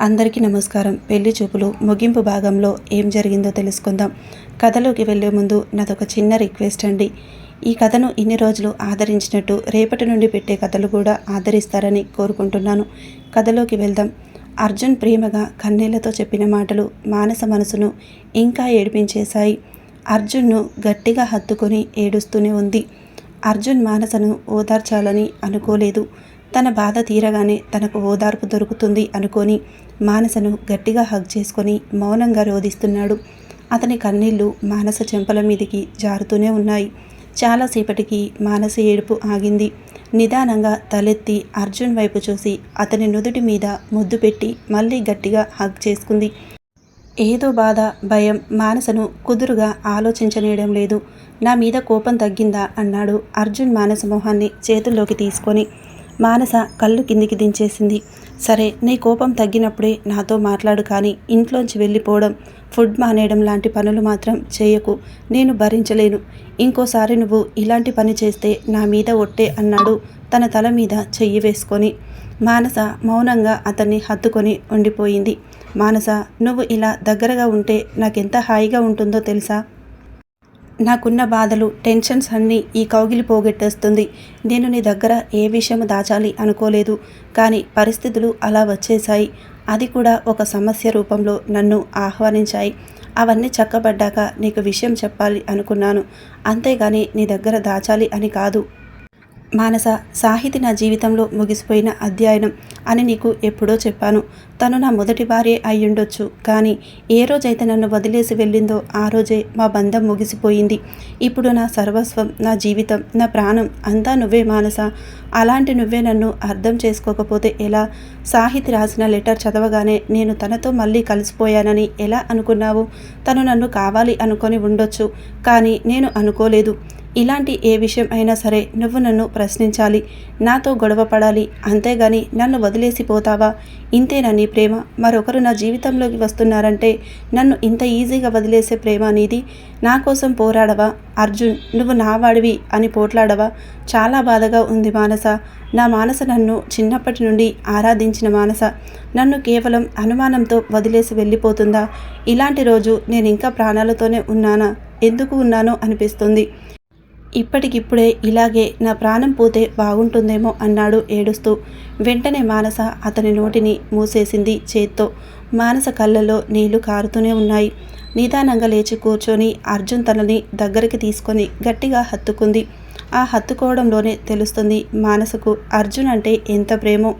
అందరికీ నమస్కారం. పెళ్ళి చూపులు ముగింపు భాగంలో ఏం జరిగిందో తెలుసుకుందాం. కథలోకి వెళ్ళే ముందు నాదొక చిన్న రిక్వెస్ట్ అండి. ఈ కథను ఇన్ని రోజులు ఆదరించినట్టు రేపటి నుండి పెట్టే కథలు కూడా ఆదరిస్తారని కోరుకుంటున్నాను. కథలోకి వెళ్దాం. అర్జున్ ప్రేమగా కన్నీళ్ళతో చెప్పిన మాటలు మానస మనసును ఇంకా ఏడిపించేశాయి. అర్జున్ను గట్టిగా హత్తుకొని ఏడుస్తూనే ఉంది. అర్జున్ మానసను ఓదార్చాలని అనుకోలేదు. తన బాధ తీరగానే తనకు ఓదార్పు దొరుకుతుంది అనుకొని మానసను గట్టిగా హగ్ చేసుకొని మౌనంగా రోధిస్తున్నాడు. అతని కన్నీళ్ళు మానస చెంపల మీదికి జారుతూనే ఉన్నాయి. చాలాసేపటికి మానస ఏడుపు ఆగింది. నిదానంగా తలెత్తి అర్జున్ వైపు చూసి అతని నుదుటి మీద ముద్దు పెట్టి మళ్ళీ గట్టిగా హగ్ చేసుకుంది. ఏదో బాధ భయం మానసను కుదురుగా ఆలోచించనేయడం లేదు. నా మీద కోపం తగ్గిందా? అన్నాడు అర్జున్ మానస మొహాన్ని చేతుల్లోకి తీసుకొని. మానస కళ్ళు కిందికి దించేసింది. సరే నీ కోపం తగ్గినప్పుడే నాతో మాట్లాడు కానీ ఇంట్లోంచి వెళ్ళిపోవడం ఫుడ్ మానేయడం లాంటి పనులు మాత్రం చేయకు. నేను భరించలేను. ఇంకోసారి నువ్వు ఇలాంటి పని చేస్తే నా మీద ఒట్టే అన్నాడు తన తల మీద చెయ్యి వేసుకొని. మానస మౌనంగా అతన్ని హత్తుకొని ఉండిపోయింది. మానస నువ్వు ఇలా దగ్గరగా ఉంటే నాకెంత హాయిగా ఉంటుందో తెలుసా? నాకున్న బాధలు టెన్షన్స్ అన్నీ ఈ కౌగిలి పోగొట్టేస్తుంది. నేను నీ దగ్గర ఏ విషయం దాచాలి అనుకోలేదు. కానీ పరిస్థితులు అలా వచ్చేశాయి. అది కూడా ఒక సమస్య రూపంలో నన్ను ఆహ్వానించాయి. అవన్నీ చక్కబడ్డాక నీకు విషయం చెప్పాలి అనుకున్నాను. అంతేగాని నీ దగ్గర దాచాలి అని కాదు. మానస సాహితి నా జీవితంలో ముగిసిపోయిన అధ్యయనం అని నీకు ఎప్పుడో చెప్పాను. తను నా మొదటి భార్య అయ్యుండొచ్చు. కానీ ఏ రోజైతే నన్ను వదిలేసి వెళ్ళిందో ఆ రోజే మా బంధం ముగిసిపోయింది. ఇప్పుడు నా సర్వస్వం నా జీవితం నా ప్రాణం అంతా నువ్వే మానస. అలాంటి నువ్వే నన్ను అర్థం చేసుకోకపోతే ఎలా? సాహితి రాసిన లెటర్ చదవగానే నేను తనతో మళ్ళీ కలిసిపోయానని ఎలా అనుకున్నావు? తను నన్ను కావాలి అనుకొని ఉండొచ్చు. కానీ నేను అనుకోలేదు. ఇలాంటి ఏ విషయం అయినా సరే నువ్వు నన్ను ప్రశ్నించాలి. నాతో గొడవ పడాలి. అంతేగాని నన్ను వదిలేసిపోతావా ఇంతేనా నీ ప్రేమ? మరొకరు నా జీవితంలోకి వస్తున్నారంటే నన్ను ఇంత ఈజీగా వదిలేసే ప్రేమ అనేది నా కోసం పోరాడవా? అర్జున్ నువ్వు నావాడివి అని పోట్లాడవా? చాలా బాధగా ఉంది మానస. నా మానస నన్ను చిన్నప్పటి నుండి ఆరాధించిన మానస. నన్ను కేవలం అనుమానంతో వదిలేసి వెళ్ళిపోతుందా? ఇలాంటి రోజు నేను ఇంకా ప్రాణాలతోనే ఉన్నానా? ఎందుకు ఉన్నానో అనిపిస్తుంది. ఇప్పటికిప్పుడే ఇలాగే నా ప్రాణం పోతే బాగుంటుందేమో అన్నాడు ఏడుస్తూ. వెంటనే మానస అతని నోటిని మూసేసింది చేత్తో. మానస కళ్ళల్లో నీళ్ళు కారుతూనే ఉన్నాయి. నిదానంగా లేచి కూర్చొని అర్జున్ తనని దగ్గరికి తీసుకొని గట్టిగా హత్తుకుంది. ఆ హత్తుకోవడంలోనే తెలుస్తుంది మానసకు అర్జున్ అంటే ఎంత ప్రేమో.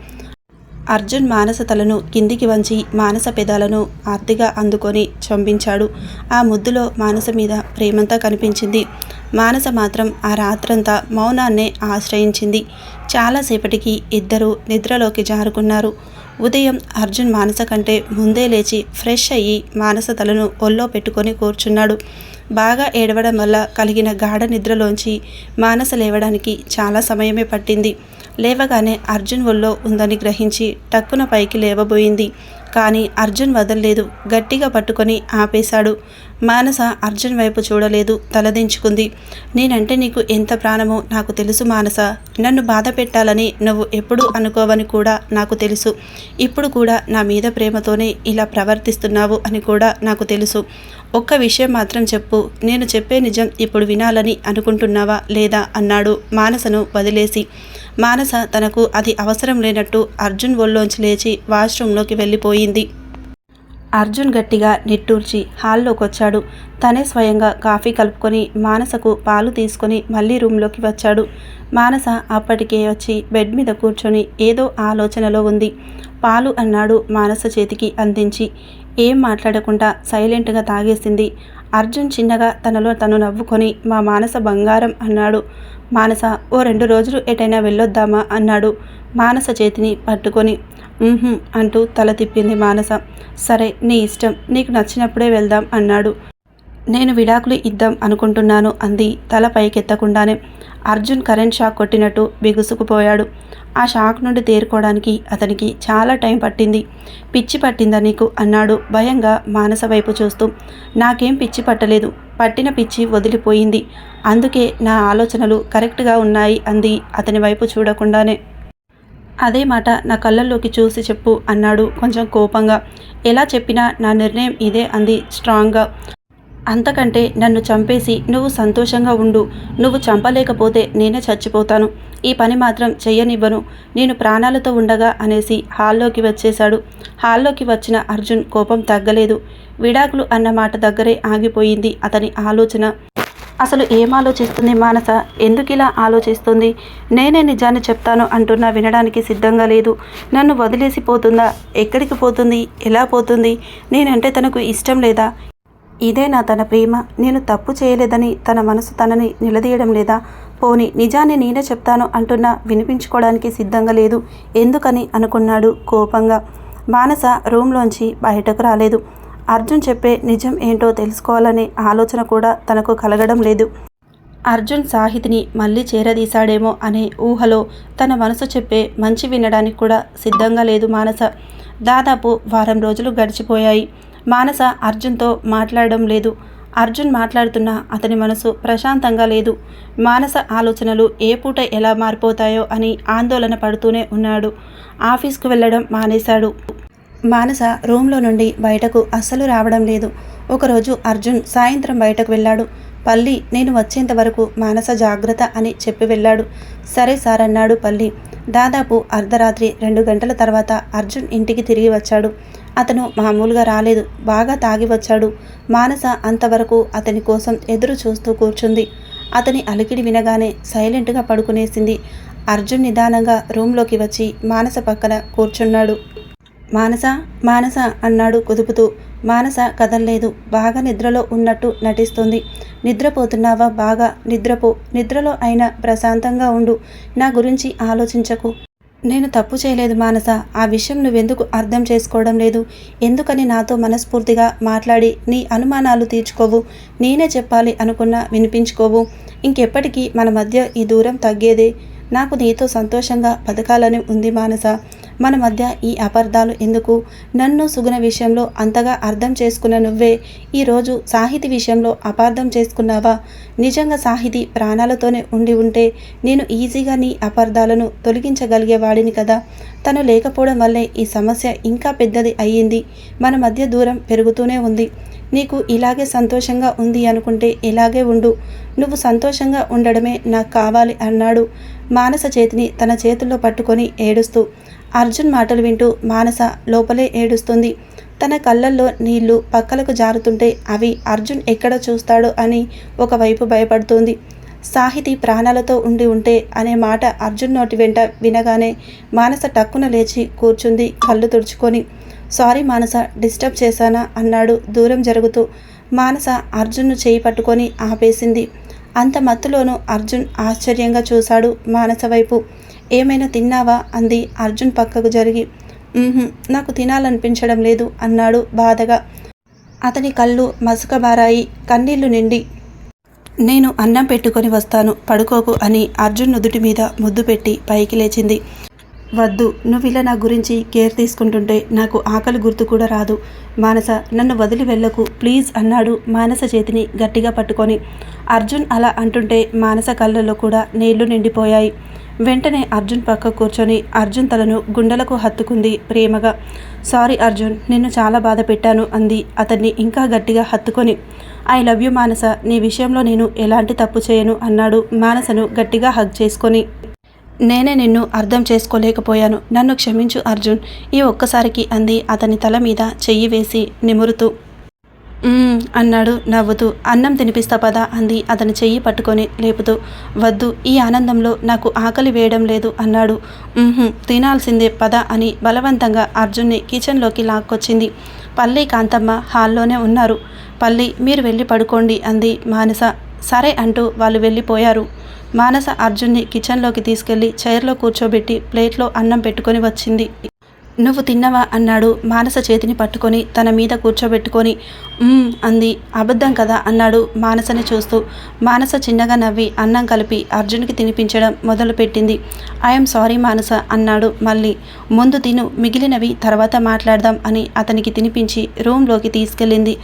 అర్జున్ మానస తలను కిందికి వంచి మానస పెదాలను ఆర్తిగా అందుకొని చంపించాడు. ఆ ముద్దులో మానస మీద ప్రేమంతా కనిపించింది. మానస మాత్రం ఆ రాత్రంతా మౌనాన్నే ఆశ్రయించింది. చాలాసేపటికి ఇద్దరూ నిద్రలోకి జారుకున్నారు. ఉదయం అర్జున్ మానస కంటే ముందే లేచి ఫ్రెష్ అయ్యి మానస తలను ఒల్లో పెట్టుకొని కూర్చున్నాడు. బాగా ఏడవడం వల్ల కలిగిన గాఢ నిద్రలోంచి మానస లేవడానికి చాలా సమయమే పట్టింది. లేవగానే అర్జున్ ఒళ్ళో ఉందని గ్రహించి టక్కున పైకి లేవబోయింది. కానీ అర్జున్ వదలలేదు. గట్టిగా పట్టుకొని ఆపేశాడు. మానస అర్జున్ వైపు చూడలేదు తలదించుకుంది. నేనంటే నీకు ఎంత ప్రాణమో నాకు తెలుసు మానస. నన్ను బాధ పెట్టాలని నువ్వు ఎప్పుడు అనుకోవని కూడా నాకు తెలుసు. ఇప్పుడు కూడా నా మీద ప్రేమతోనే ఇలా ప్రవర్తిస్తున్నావు అని కూడా నాకు తెలుసు. ఒక్క విషయం మాత్రం చెప్పు. నేను చెప్పే నిజం ఇప్పుడు వినాలని అనుకుంటున్నావా లేదా అన్నాడు మానసను వదిలేసి. మానస తనకు అది అవసరం లేనట్టు అర్జున్ ఒళ్ళోంచి లేచి వాష్రూంలోకి వెళ్ళిపోయింది. అర్జున్ గట్టిగా నిట్టూర్చి హాల్లోకి వచ్చాడు తనే స్వయంగా కాఫీ కలుపుకొని మానసకు పాలు తీసుకొని మళ్ళీ రూమ్లోకి వచ్చాడు. మానస అప్పటికే వచ్చి బెడ్ మీద కూర్చొని ఏదో ఆలోచనలో ఉంది. పాలు అన్నాడు మానస చేతికి అందించి. ఏం మాట్లాడకుండా సైలెంట్గా తాగేసింది. అర్జున్ చిన్నగా తనలో తను నవ్వుకొని మా మానస బంగారం అన్నాడు. మానస ఓ రెండు రోజులు ఎటైనా వెళ్ళొద్దామా? అన్నాడు. మానస చేతిని పట్టుకొని అంటూ తల తిప్పింది మానస. సరే నీ ఇష్టం. నీకు నచ్చినప్పుడే వెళ్దాం అన్నాడు. నేను విడాకులు ఇద్దాం అనుకుంటున్నాను అంది. తల పైకెత్తకుండానే అర్జున్ కరెంట్ షాక్ కొట్టినట్టు బిగుసుకుపోయాడు. ఆ షాక్ నుండి తేరుకోవడానికి అతనికి చాలా టైం పట్టింది. పిచ్చి పట్టిందా నీకు? అన్నాడు భయంగా మానస వైపు చూస్తూ. నాకేం పిచ్చి పట్టలేదు. పట్టిన పిచ్చి వదిలిపోయింది. అందుకే నా ఆలోచనలు కరెక్ట్గా ఉన్నాయి అంది అతని వైపు చూడకుండానే. అదే మాట నా కళ్ళల్లోకి చూసి చెప్పు అన్నాడు కొంచెం కోపంగా. ఎలా చెప్పినా నా నిర్ణయం ఇదే అంది స్ట్రాంగ్గా. అంతకంటే నన్ను చంపేసి నువ్వు సంతోషంగా ఉండు. నువ్వు చంపలేకపోతే నేనే చచ్చిపోతాను. ఈ పని మాత్రం చెయ్యనివ్వను. నేను ప్రాణాలతో ఉండగా అనేసి హాల్లోకి వచ్చేశాడు. హాల్లోకి వచ్చిన అర్జున్ కోపం తగ్గలేదు. విడాకులు అన్న మాట దగ్గరే ఆగిపోయింది అతని ఆలోచన. అసలు ఏం ఆలోచిస్తుంది మానస? ఎందుకు ఇలా ఆలోచిస్తుంది? నేనే నిజాన్ని చెప్తాను అంటున్నా వినడానికి సిద్ధంగా లేదు. నన్ను వదిలేసి పోతుందా? ఎక్కడికి పోతుంది? ఎలా పోతుంది? నేనంటే తనకు ఇష్టం లేదా? ఇదే నా తన ప్రేమ. నేను తప్పు చేయలేదని తన మనసు తనని నిలదీయడం లేదా? పోని నిజాన్ని నేనే చెప్తాను అంటున్నా వినిపించుకోవడానికి సిద్ధంగా లేదు. ఎందుకని అనుకున్నాడు కోపంగా. మానస రూమ్లోంచి బయటకు రాలేదు. అర్జున్ చెప్పే నిజం ఏంటో తెలుసుకోవాలనే ఆలోచన కూడా తనకు కలగడం లేదు. అర్జున్ సాహితిని మళ్ళీ చేరదీశాడేమో అనే ఊహలో తన మనసు చెప్పే మంచి వినడానికి కూడా సిద్ధంగా లేదు మానస. దాదాపు వారం రోజులు గడిచిపోయాయి. మానస అర్జున్తో మాట్లాడడం లేదు. అర్జున్ మాట్లాడుతున్న అతని మనసు ప్రశాంతంగా లేదు. మానస ఆలోచనలు ఏ పూట ఎలా మారిపోతాయో అని ఆందోళన పడుతూనే ఉన్నాడు. ఆఫీస్కు వెళ్ళడం మానేశాడు. మానస రూమ్లో నుండి బయటకు అస్సలు రావడం లేదు. ఒకరోజు అర్జున్ సాయంత్రం బయటకు వెళ్ళాడు. పల్లి నేను వచ్చేంత వరకు మానస జాగ్రత్త అని చెప్పి వెళ్ళాడు. సరే సార్ అన్నాడు పల్లి. దాదాపు అర్ధరాత్రి రెండు గంటల తర్వాత అర్జున్ ఇంటికి తిరిగి వచ్చాడు. అతను మామూలుగా రాలేదు. బాగా తాగి వచ్చాడు. మానస అంతవరకు అతని కోసం ఎదురు చూస్తూ కూర్చుంది. అతని అలికిడి వినగానే సైలెంట్గా పడుకునేసింది. అర్జున్ నిదానంగా రూమ్లోకి వచ్చి మానస పక్కన కూర్చున్నాడు. మానస మానస అన్నాడు కుదుపుతూ. మానస కదల్లేదు. బాగా నిద్రలో ఉన్నట్టు నటిస్తుంది. నిద్రపోతున్నావా? బాగా నిద్రపో. నిద్రలో అయినా ప్రశాంతంగా ఉండు. నా గురించి ఆలోచించకు. నేను తప్పు చేయలేదు మానస. ఆ విషయం నువ్వెందుకు అర్థం చేసుకోవడం లేదు? ఎందుకని నాతో మనస్ఫూర్తిగా మాట్లాడి నీ అనుమానాలు తీర్చుకోవు? నేనే చెప్పాలి అనుకున్నా వినిపించుకోవు. ఇంకెప్పటికీ మన మధ్య ఈ దూరం తగ్గేదే. నాకు నీతో సంతోషంగా బతకాలని ఉంది మానస. మన మధ్య ఈ అపార్థాలు ఎందుకు? నన్ను సుగుణ విషయంలో అంతగా అర్థం చేసుకున్న నువ్వే ఈరోజు సాహితి విషయంలో అపార్థం చేసుకున్నావా? నిజంగా సాహితి ప్రాణాలతోనే ఉండి ఉంటే నేను ఈజీగా నీ అపార్థాలను తొలగించగలిగేవాడిని కదా. తను లేకపోవడం వల్లే ఈ సమస్య ఇంకా పెద్దది అయ్యింది. మన మధ్య దూరం పెరుగుతూనే ఉంది. నీకు ఇలాగే సంతోషంగా ఉంది అనుకుంటే ఇలాగే ఉండు. నువ్వు సంతోషంగా ఉండడమే నాకు కావాలి అన్నాడు మానస చేతిని తన చేతుల్లో పట్టుకొని ఏడుస్తూ. అర్జున్ మాటలు వింటూ మానస లోపలే ఏడుస్తుంది. తన కళ్ళల్లో నీళ్ళు పక్కలకు జారుతుంటే అవి అర్జున్ ఎక్కడ చూస్తాడో అని ఒకవైపు భయపడుతోంది. సాహితి ప్రాణాలతో ఉండి ఉంటే అనే మాట అర్జున్ నోటి వెంట వినగానే మానస టక్కున లేచి కూర్చుంది కళ్ళు తుడుచుకొని. సారీ మానస డిస్టర్బ్ చేశానా? అన్నాడు దూరం జరుగుతూ. మానస అర్జున్ను చేయి పట్టుకొని ఆపేసింది. అంత మత్తులోనూ అర్జున్ ఆశ్చర్యంగా చూశాడు మానస వైపు. ఏమైనా తిన్నావా? అంది. అర్జున్ పక్కకు జరిగి నాకు తినాలనిపించడం లేదు అన్నాడు బాధగా. అతని కళ్ళు మసకబారాయి కన్నీళ్ళు నిండి. నేను అన్నం పెట్టుకొని వస్తాను పడుకోకు అని అర్జున్ నుదుటి మీద ముద్దు పెట్టి పైకి లేచింది. వద్దు నువ్వు ఇలా నా గురించి కేర్ తీసుకుంటుంటే నాకు ఆకలి గుర్తు కూడా రాదు. మానస నన్ను వదిలి వెళ్ళకు ప్లీజ్ అన్నాడు మానస చేతిని గట్టిగా పట్టుకొని. అర్జున్ అలా అంటుంటే మానస కళ్ళల్లో కూడా నీళ్ళు నిండిపోయాయి. వెంటనే అర్జున్ పక్క కూర్చొని అర్జున్ తలను గుండెలకు హత్తుకుంది ప్రేమగా. సారీ అర్జున్ నిన్ను చాలా బాధ పెట్టాను అంది అతన్ని ఇంకా గట్టిగా హత్తుకొని. ఐ లవ్ యూ మానస నీ విషయంలో నేను ఎలాంటి తప్పు చేయను అన్నాడు మానసను గట్టిగా హగ్ చేసుకొని. నేనే నిన్ను అర్థం చేసుకోలేకపోయాను నన్ను క్షమించు అర్జున్ ఈ ఒక్కసారికి అంది అతని తల మీద చెయ్యి వేసి నిమురుతూ. అన్నాడు నవ్వుతూ. అన్నం తినిపిస్తా పదా అంది. అతని చెయ్యి పట్టుకొని లేపుతూ. వద్దు ఈ ఆనందంలో నాకు ఆకలి వేయడం లేదు అన్నాడు. తినాల్సిందే పద అని బలవంతంగా అర్జున్ని కిచెన్లోకి లాక్కొచ్చింది. పల్లి కాంతమ్మ హాల్లోనే ఉన్నారు. పల్లి మీరు వెళ్ళి పడుకోండి అంది మానస. సరే అంటూ వాళ్ళు వెళ్ళిపోయారు. మానస అర్జున్ని కిచెన్లోకి తీసుకెళ్ళి చైర్లో కూర్చోబెట్టి ప్లేట్లో అన్నం పెట్టుకొని వచ్చింది. నువ్వు తిన్నవా? అన్నాడు. మానస చేతిని పట్టుకొని తన మీద కూర్చోబెట్టుకొని అంది. అబద్ధం కదా? అన్నాడు మానసని చూస్తూ. మానస చిన్నగా నవ్వి అన్నం కలిపి అర్జున్కి తినిపించడం మొదలుపెట్టింది. ఐఎమ్ సారీ మానస అన్నాడు మళ్ళీ. ముందు తిను మిగిలినవి తర్వాత మాట్లాడదాం అని అతనికి తినిపించి రూమ్లోకి తీసుకెళ్ళింది.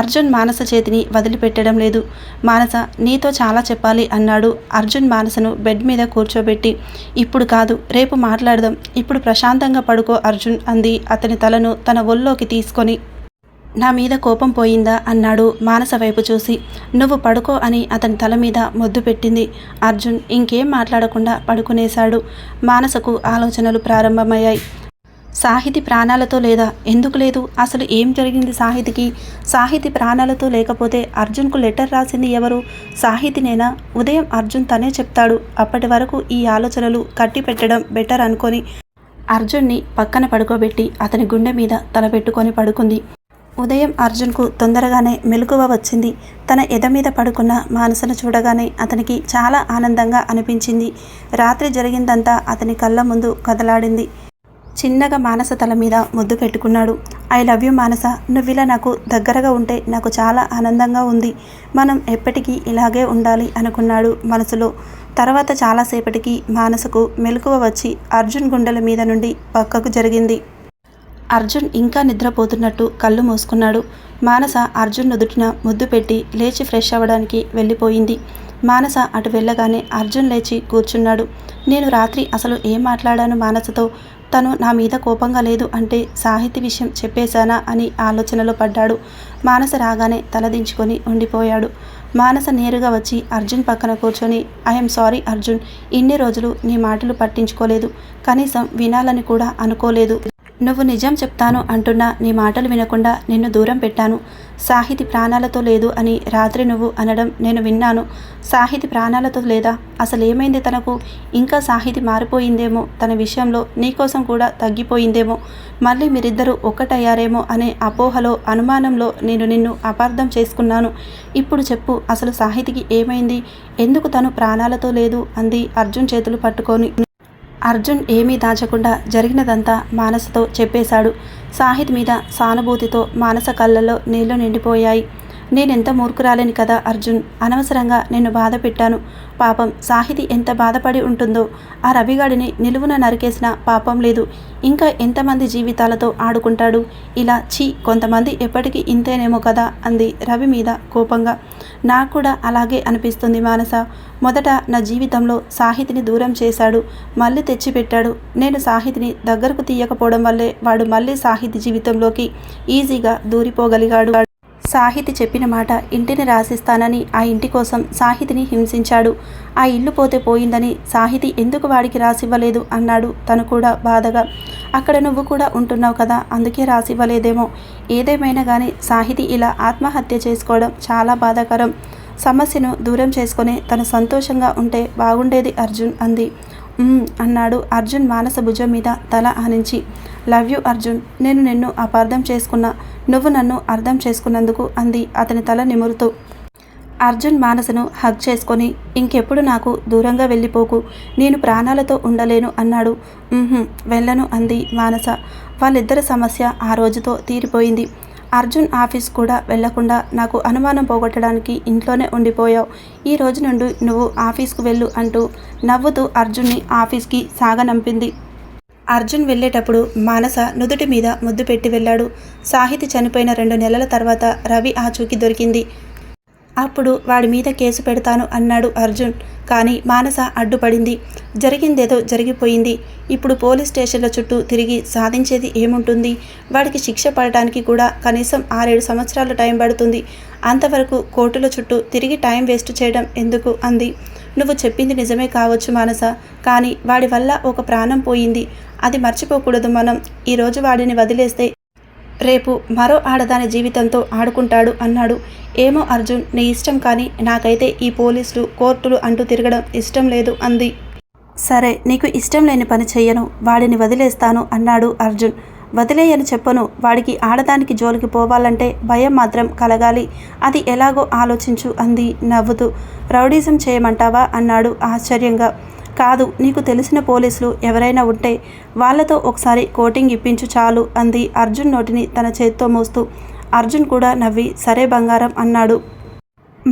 అర్జున్ మానస చేతిని వదిలిపెట్టడం లేదు. మానస నీతో చాలా చెప్పాలి అన్నాడు. అర్జున్ మానసను బెడ్ మీద కూర్చోబెట్టి ఇప్పుడు కాదు రేపు మాట్లాడదాం. ఇప్పుడు ప్రశాంతంగా పడుకో అర్జున్ అంది. అతని తలను తన ఒళ్ళోకి తీసుకొని నా మీద కోపం పోయిందా అన్నాడు మానస వైపు చూసి. నువ్వు పడుకో అని అతని తల మీద మొద్దు పెట్టింది. అర్జున్ ఇంకేం మాట్లాడకుండా పడుకునేశాడు. మానసకు ఆలోచనలు ప్రారంభమయ్యాయి. సాహితి ప్రాణాలతో లేదా ఎందుకు లేదు? అసలు ఏం జరిగింది సాహితికి? సాహితి ప్రాణాలతో లేకపోతే అర్జున్కు లెటర్ రాసింది ఎవరు? సాహితినేనా? ఉదయం అర్జున్ తనే చెప్తాడు. అప్పటి వరకు ఈ ఆలోచనలు కట్టి పెట్టడం బెటర్ అనుకొని అర్జున్ని పక్కన పడుకోబెట్టి అతని గుండె మీద తల పెట్టుకొని పడుకుంది. ఉదయం అర్జున్కు తొందరగానే మెలకువ వచ్చింది. తన ఎద మీద పడుకున్న మానసను చూడగానే అతనికి చాలా ఆనందంగా అనిపించింది. రాత్రి జరిగిందంతా అతని కళ్ళ ముందు కదలాడింది. చిన్నగా మానస తల మీద ముద్దు పెట్టుకున్నాడు. I love you Manasa. నువ్విలా నాకు దగ్గరగా ఉంటే నాకు చాలా ఆనందంగా ఉంది. మనం ఎప్పటికీ ఇలాగే ఉండాలి అనుకున్నాడు మనసులో. తర్వాత చాలాసేపటికి మానసకు మెలకువ వచ్చి అర్జున్ గుండెల మీద నుండి పక్కకు జరిగింది. అర్జున్ ఇంకా నిద్రపోతున్నట్టు కళ్ళు మూసుకున్నాడు. మానస అర్జున్ నుదుటిన ముద్దు పెట్టి లేచి ఫ్రెష్ అవ్వడానికి వెళ్ళిపోయింది. మానస అటు వెళ్ళగానే అర్జున్ లేచి కూర్చున్నాడు. నేను రాత్రి అసలు ఏం మాట్లాడాను మానసతో? తను నా మీద కోపంగా లేదు అంటే సాహితీ విషయం చెప్పేశానా అని ఆలోచనలో పడ్డాడు. మానస రాగానే తలదించుకొని ఉండిపోయాడు. మానస నేరుగా వచ్చి అర్జున్ పక్కన కూర్చొని ఐఎమ్ సారీ అర్జున్. ఇన్ని రోజులు నీ మాటలు పట్టించుకోలేదు. కనీసం వినాలని కూడా అనుకోలేదు. నువ్వు నిజం చెప్తాను అంటున్నా నీ మాటలు వినకుండా నిన్ను దూరం పెట్టాను. సాహితి ప్రాణాలతో లేదు అని రాత్రి నువ్వు అనడం నేను విన్నాను. సాహితి ప్రాణాలతో లేదా? అసలు ఏమైంది తనకు? ఇంకా సాహితి మారిపోయిందేమో తన విషయంలో నీకోసం కూడా తగ్గిపోయిందేమో. మళ్ళీ మీరిద్దరూ ఒక్కటయ్యారేమో అనే అపోహలో అనుమానంలో నేను నిన్ను అపార్థం చేసుకున్నాను. ఇప్పుడు చెప్పు అసలు సాహితికి ఏమైంది? ఎందుకు తను ప్రాణాలతో లేదు? అంది అర్జున్ చేతులు పట్టుకొని. అర్జున్ ఏమీ దాచకుండా జరిగినదంతా మానసతో చెప్పేశాడు. సాహిత్ మీద సానుభూతితో మానస కళ్ళల్లో నీళ్ళు నిండిపోయాయి. నేనెంత మూర్ఖురాలేని కదా అర్జున్? అనవసరంగా నిన్ను బాధ పెట్టాను. పాపం సాహితి ఎంత బాధపడి ఉంటుందో. ఆ రవిగాడిని నిలువున నరికేసిన పాపం లేదు. ఇంకా ఎంతమంది జీవితాలతో ఆడుకుంటాడు? ఇలా ఛీ కొంతమంది ఎప్పటికీ ఇంతేనేమో కదా అంది రవి మీద కోపంగా. నాకు కూడా అలాగే అనిపిస్తుంది మానస. మొదట నా జీవితంలో సాహితిని దూరం చేశాడు మళ్ళీ తెచ్చిపెట్టాడు. నేను సాహితిని దగ్గరకు తీయకపోవడం వల్లే వాడు మళ్ళీ సాహితి జీవితంలోకి ఈజీగా దూరిపోగలిగాడు. సాహితి చెప్పిన మాట ఇంటిని రాసిస్తానని ఆ ఇంటి కోసం సాహితిని హింసించాడు. ఆ ఇల్లు పోతే పోయిందని సాహితి ఎందుకు వాడికి రాసివ్వలేదు అన్నాడు. తను కూడా బాధగా అక్కడ నువ్వు కూడా ఉంటున్నావు కదా అందుకే రాసివ్వలేదేమో. ఏదేమైనా కానీ సాహితి ఇలా ఆత్మహత్య చేసుకోవడం చాలా బాధాకరం. సమస్యను దూరం చేసుకొని తను సంతోషంగా ఉంటే బాగుండేది అర్జున్ అంది. అన్నాడు అర్జున్ మానస భుజం మీద తల ఆనించి. Love you Arjun. నేను నిన్ను అపార్థం చేసుకున్నా నువ్వు నన్ను అర్థం చేసుకున్నందుకు అంది అతని తల నిమురుతూ. అర్జున్ మానసను హగ్ చేసుకొని ఇంకెప్పుడు నాకు దూరంగా వెళ్ళిపోకు నేను ప్రాణాలతో ఉండలేను అన్నాడు. వెళ్ళను అంది మానస. వాళ్ళిద్దరి సమస్య ఆ రోజుతో తీరిపోయింది. అర్జున్ ఆఫీస్ కూడా వెళ్ళకుండా నాకు అనుమానం పోగొట్టడానికి ఇంట్లోనే ఉండిపోయావు. ఈ రోజు నుండి నువ్వు ఆఫీస్కు వెళ్ళు అంటూ నవ్వుతూ అర్జున్ని ఆఫీస్కి సాగనంపింది. అర్జున్ వెళ్ళేటప్పుడు మానస నుదుటి మీద ముద్దు పెట్టి వెళ్ళాడు. సాహితి చనిపోయిన రెండు నెలల తర్వాత రవి ఆచూకీ దొరికింది. అప్పుడు వాడి మీద కేసు పెడతాను అన్నాడు అర్జున్. కానీ మానస అడ్డుపడింది. జరిగిందేదో జరిగిపోయింది. ఇప్పుడు పోలీస్ స్టేషన్ల చుట్టూ తిరిగి సాధించేది ఏముంటుంది? వాడికి శిక్ష పడటానికి కూడా కనీసం ఆరేడు సంవత్సరాలు టైం పడుతుంది. అంతవరకు కోర్టుల చుట్టూ తిరిగి టైం వేస్ట్ చేయడం ఎందుకు? అంది. నువ్వు చెప్పింది నిజమే కావచ్చు మానస. కానీ వాడి వల్ల ఒక ప్రాణం పోయింది. అది మర్చిపోకూడదు మనం. ఈరోజు వాడిని వదిలేస్తే రేపు మరో ఆడదాని జీవితంతో ఆడుకుంటాడు అన్నాడు. ఏమో అర్జున్ నీ ఇష్టం కానీ నాకైతే ఈ పోలీసులు కోర్టులు అంటూ తిరగడం ఇష్టం లేదు అంది. సరే నీకు ఇష్టం లేని పని చెయ్యను. వాడిని వదిలేస్తాను అన్నాడు అర్జున్. వదిలేయని చెప్పను. వాడికి ఆడదానికి జోలికి పోవాలంటే భయం మాత్రం కలగాలి. అది ఎలాగో ఆలోచించు అంది నవ్వుతూ. రౌడీజం చేయమంటావా? అన్నాడు ఆశ్చర్యంగా. కాదు నీకు తెలిసిన పోలీసులు ఎవరైనా ఉంటే వాళ్ళతో ఒకసారి కోటింగ్ ఇప్పించు చాలు అంది అర్జున్ నోటిని తన చేత్తో మోస్తూ. అర్జున్ కూడా నవ్వి సరే బంగారం అన్నాడు.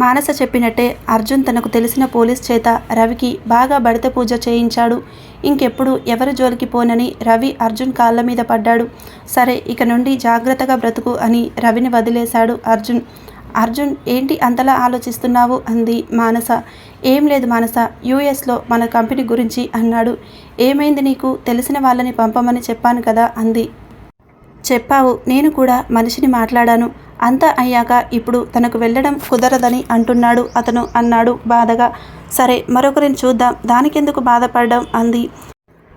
మానస చెప్పినట్టే అర్జున్ తనకు తెలిసిన పోలీస్ చేత రవికి బాగా బడిత పూజ చేయించాడు. ఇంకెప్పుడు ఎవరి జోలికి పోనని రవి అర్జున్ కాళ్ళ మీద పడ్డాడు. సరే ఇక నుండి జాగ్రత్తగా బ్రతుకు అని రవిని వదిలేశాడు అర్జున్. అర్జున్ ఏంటి అంతలా ఆలోచిస్తున్నావు? అంది మానస. ఏం లేదు మానస యూఎస్లో మన కంపెనీ గురించి అన్నాడు. ఏమైంది నీకు? తెలిసిన వాళ్ళని పంపమని చెప్పాను కదా అంది. చెప్పావు నేను కూడా మనిషిని మాట్లాడాను. అంతా అయ్యాక ఇప్పుడు తనకు వెళ్ళడం కుదరదని అంటున్నాడు. అతను అన్నాడు బాధగా. సరే మరొకరిని చూద్దాం. దానికెందుకు బాధపడడం? అంది.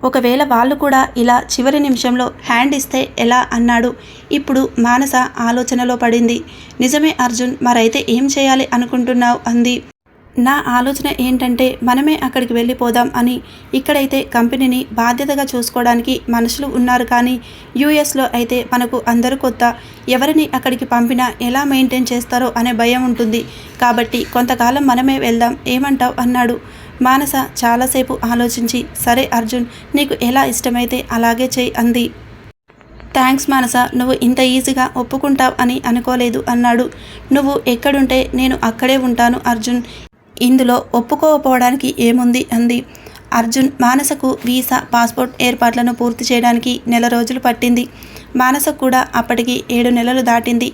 ఒకవేళ వాళ్ళు కూడా ఇలా చివరి నిమిషంలో హ్యాండ్ ఇస్తే ఎలా? అన్నాడు. ఇప్పుడు మానస ఆలోచనలో పడింది. నిజమే అర్జున్ మరైతే ఏం చేయాలి అనుకుంటున్నావు? అంది. నా ఆలోచన ఏంటంటే మనమే అక్కడికి వెళ్ళిపోదాం అని ఇక్కడైతే కంపెనీని బాధ్యతగా చూసుకోవడానికి మనుషులు ఉన్నారు కానీ యూఎస్లో అయితే మనకు అందరూ కొత్త ఎవరిని అక్కడికి పంపినా ఎలా మెయింటైన్ చేస్తారో అనే భయం ఉంటుంది. కాబట్టి కొంతకాలం మనమే వెళ్దాం ఏమంటావు? అన్నాడు. మానస చాలాసేపు ఆలోచించి సరే అర్జున్ నీకు ఎలా ఇష్టమైతే అలాగే చేయి అంది. థ్యాంక్స్ మానస నువ్వు ఇంత ఈజీగా ఒప్పుకుంటావు అని అనుకోలేదు అన్నాడు. నువ్వు ఎక్కడుంటే నేను అక్కడే ఉంటాను అర్జున్. ఇందులో ఒప్పుకోకపోవడానికి ఏముంది? అంది. అర్జున్ మానసకు వీసా పాస్పోర్ట్ ఏర్పాట్లను పూర్తి చేయడానికి నెల రోజులు పట్టింది. మానసకు కూడా అప్పటికి ఏడు నెలలు దాటింది.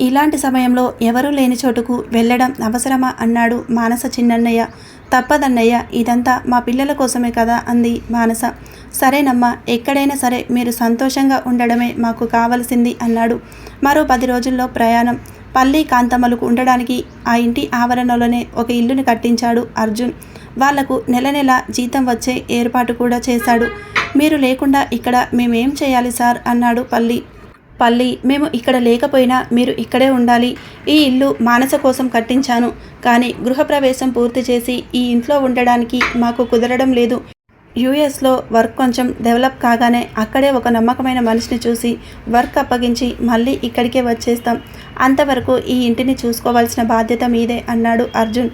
ఇలాంటి సమయంలో ఎవరూ లేని చోటుకు వెళ్ళడం అవసరమా? అన్నాడు మానస చిన్నన్నయ్య. తప్పదన్నయ్య ఇదంతా మా పిల్లల కోసమే కదా? అంది మానస. సరేనమ్మా ఎక్కడైనా సరే మీరు సంతోషంగా ఉండడమే మాకు కావలసింది అన్నాడు. మరో పది రోజుల్లో ప్రయాణం పల్లి కాంతమ్మలకు ఉండడానికి ఆ ఇంటి ఆవరణలోనే ఒక ఇల్లుని కట్టించాడు అర్జున్. వాళ్ళకు నెల నెల జీతం వచ్చే ఏర్పాటు కూడా చేశాడు. మీరు లేకుండా ఇక్కడ మేమేం చేయాలి సార్? అన్నాడు పల్లి. పల్లి మేము ఇక్కడ లేకపోయినా మీరు ఇక్కడే ఉండాలి. ఈ ఇల్లు మానస కోసం కట్టించాను. కానీ గృహప్రవేశం పూర్తి చేసి ఈ ఇంట్లో ఉండడానికి మాకు కుదరడం లేదు. యూఎస్లో వర్క్ కొంచెం డెవలప్ కాగానే అక్కడే ఒక నమ్మకమైన మనిషిని చూసి వర్క్ అప్పగించి మళ్ళీ ఇక్కడికే వచ్చేస్తాం. అంతవరకు ఈ ఇంటిని చూసుకోవాల్సిన బాధ్యత మీదే అన్నాడు అర్జున్.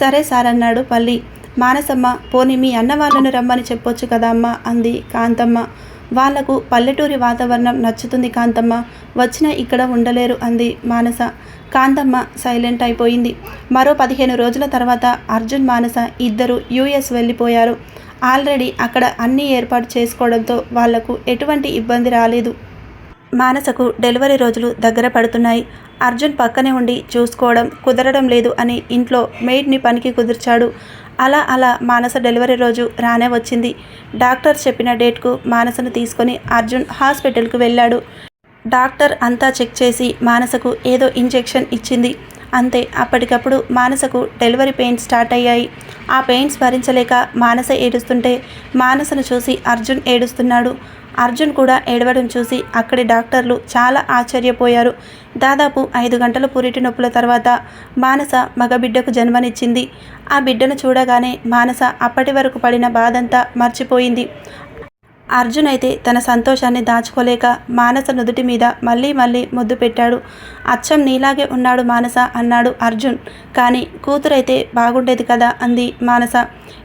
సరే సార్ అన్నాడు పల్లి. మానసమ్మ పోని మీ అన్న వాళ్ళను రమ్మని చెప్పొచ్చు కదా అమ్మ? అంది కాంతమ్మ. వాళ్ళకు పల్లెటూరి వాతావరణం నచ్చుతుంది కాంతమ్మ. వచ్చిన ఇక్కడ ఉండలేరు అంది మానస. కాంతమ్మ సైలెంట్ అయిపోయింది. మరో పదిహేను రోజుల తర్వాత అర్జున్ మానస ఇద్దరు యూఎస్ వెళ్ళిపోయారు. ఆల్రెడీ అక్కడ అన్ని ఏర్పాటు చేసుకోవడంతో వాళ్ళకు ఎటువంటి ఇబ్బంది రాలేదు. మానసకు డెలివరీ రోజులు దగ్గర పడుతున్నాయి. అర్జున్ పక్కనే ఉండి చూసుకోవడం కుదరడం లేదు అని ఇంట్లో మెయిడ్ని పనికి కుదిర్చాడు. అలా అలా మానస డెలివరీ రోజు రానే వచ్చింది. డాక్టర్ చెప్పిన డేట్కు మానసను తీసుకొని అర్జున్ హాస్పిటల్కు వెళ్ళాడు. డాక్టర్ అంతా చెక్ చేసి మానసకు ఏదో ఇంజెక్షన్ ఇచ్చింది. అంతే. అప్పటికప్పుడు మానసకు డెలివరీ పెయిన్స్ స్టార్ట్ అయ్యాయి. ఆ పెయిన్స్ భరించలేక మానస ఏడుస్తుంటే మానసను చూసి అర్జున్ ఏడుస్తున్నాడు. అర్జున్ కూడా ఏడవడం చూసి అక్కడి డాక్టర్లు చాలా ఆశ్చర్యపోయారు. దాదాపు ఐదు గంటల పురిటి నొప్పుల తర్వాత మానస మగబిడ్డకు జన్మనిచ్చింది. ఆ బిడ్డను చూడగానే మానస అప్పటి వరకు పడిన బాధంతా మర్చిపోయింది. అర్జున్ అయితే తన సంతోషాన్ని దాచుకోలేక మానస నుదుటి మీద మళ్ళీ మళ్ళీ ముద్దు పెట్టాడు. అచ్చం నీలాగే ఉన్నాడు మానస అన్నాడు అర్జున్. కానీ కూతురైతే బాగుండేది కదా అంది మానస.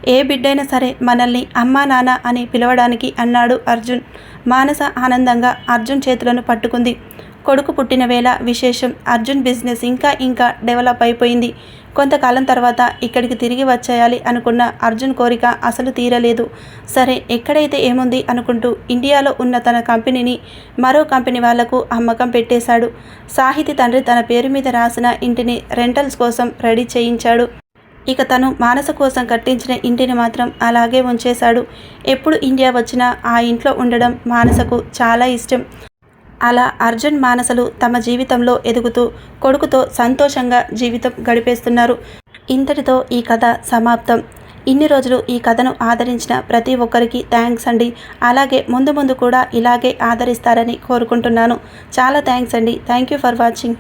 ఏ బిడ్డైనా సరే మనల్ని అమ్మా నాన్న అని పిలవడానికి అన్నాడు అర్జున్. మానస ఆనందంగా అర్జున్ చేతులను పట్టుకుంది. కొడుకు పుట్టిన వేళ విశేషం. అర్జున్ బిజినెస్ ఇంకా ఇంకా డెవలప్ అయిపోయింది. కొంతకాలం తర్వాత ఇక్కడికి తిరిగి వచ్చేయాలి అనుకున్న అర్జున్ కోరిక అసలు తీరలేదు. సరే ఎక్కడైతే ఏముంది అనుకుంటూ ఇండియాలో ఉన్న తన కంపెనీని మరో కంపెనీ వాళ్ళకు అమ్మకం పెట్టేశాడు. సాహితి తండ్రి తన పేరు మీద రాసిన ఇంటిని రెంటల్స్ కోసం రెడీ చేయించాడు. ఇక తను మానస కోసం కట్టించిన ఇంటిని మాత్రం అలాగే ఉంచేశాడు. ఎప్పుడు ఇండియా వచ్చినా ఆ ఇంట్లో ఉండడం మానసకు చాలా ఇష్టం. అలా అర్జున్ మానసలు తమ జీవితంలో ఎదుగుతూ కొడుకుతో సంతోషంగా జీవితం గడిపేస్తున్నారు. ఇంతటితో ఈ కథ సమాప్తం. ఇన్ని రోజులు ఈ కథను ఆదరించిన ప్రతి ఒక్కరికి థ్యాంక్స్ అండి. అలాగే ముందు ముందు కూడా ఇలాగే ఆదరిస్తారని కోరుకుంటున్నాను. చాలా థ్యాంక్స్ అండి. Thank you for watching.